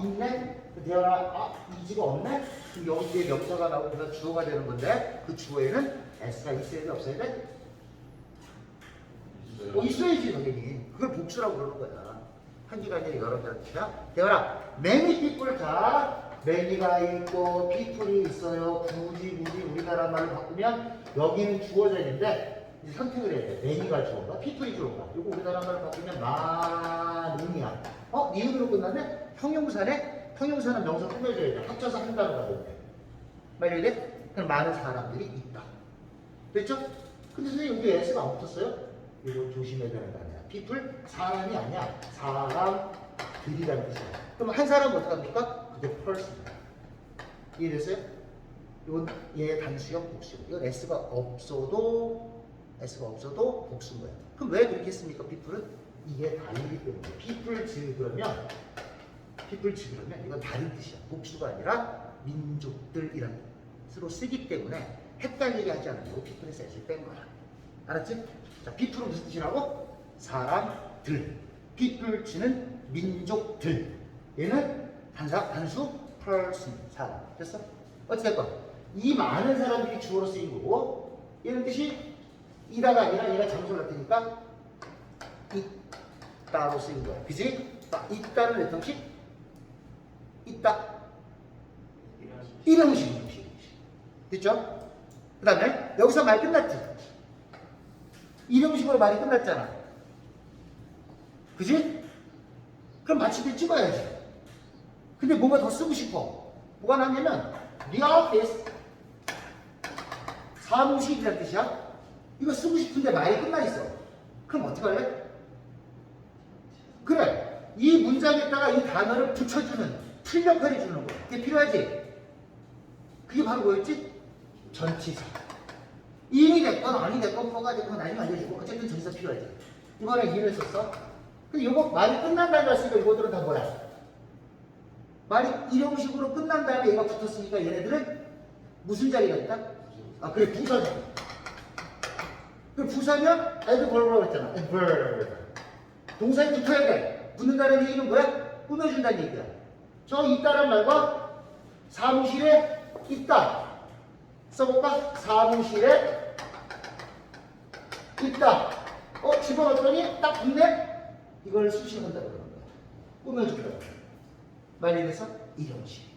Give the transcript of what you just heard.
있네? 대현아, 아, 이지가 없네? 그럼 여기에 명사가 나오고 그다음 주어가 되는 건데 그 주어에는 S가 있어야 돼, 없어야 돼? 어, 있어야지, 당연히. 그걸 복수라고 그러는 거야. 한 아니라 여러 뜻이야. 대현아, many people 다 many가 있고 people이 있어요. 굳이 굳이 우리나라 말로 바꾸면 여기는 주어자인데 이제 선택을 해야 돼. many가 주어가, people이 주어가. 이거 우리나라 말로 바꾸면 많은이야. 어? 니은으로 끝나네? 형용사네? 형용사는 명사 꾸며줘야 돼. 합쳐서 한 단어가 되는데. 말이야 돼? 그럼 많은 사람들이 있다. 됐죠? 근데 선생님 여기 S가 안 붙었어요? 이거 조심해야 되는 거 아니야. people 사람이 아니야. 사람들이라는 뜻이야. 그럼 한 사람은 어떡합니까? 그게 person. 이해됐어요? 이건 얘 단수형 복수. 이건 S가 없어도 S가 없어도 복수인 거야. 그럼 왜 그렇게 했습니까? people은 이게 다르기 때문에. people 즈 그러면 people 즈 그러면 이건 다른 뜻이야. 복수가 아니라 민족들이라는 뜻으로 쓰기 때문에 헷갈리게 하지 않으려고 people에서 S를 뺀 거야. 알았지? 자, people은 무슨 뜻이라고? 사람들. people 즈는 민족들. 얘는 단사, 단수, person, 사람. 됐어? 어찌됐건, 이 많은 사람들이 주어로 쓰인 거고, 얘는 뜻이 이다가 아니라 얘가 장소를 나타니까 있 다로 쓰인 거야. 그지? 자, 있다를 몇 형식? 있다. 이형식. 됐죠? 그 다음에, 여기서 말 끝났지? 이형식으로 말이 끝났잖아. 그지? 그럼 마침내 찍어야지. 근데 뭔가 더 쓰고 싶어. 뭐가 나냐면 the office 사무실이라는 뜻이야. 이거 쓰고 싶은데 말이 끝나 있어. 그럼 어떡할래? 이 문장에다가 이 단어를 붙여주는 틀 역할을 주는 거야. 그게 필요하지? 그게 바로 뭐였지? 전치사. 인이 됐건 아니 됐건 뭐가 됐건 나중에 알려주고 어쨌든 전치사 필요하지. 이번에 이를 썼어. 근데 이거 말이 끝난다는 걸 쓰니까 이거들은 다 뭐야? 말이 이런 식으로 끝난 다음에 얘가 붙었으니까 얘네들은 무슨 자리가 있다? 아 그래 부사자. 그 부사면 애들 벌벌 했잖아. 벌. 동사에 붙어야 돼. 붙는다는 얘기는 뭐야? 꾸며준다는 얘기야. 저 있다란 말과 사무실에 있다. 써볼까? 사무실에 있다. 어 집어넣었더니 딱 붙네. 이걸 수식한다고 그러는 거야. 꾸며준다. 말이 돼서 이형식.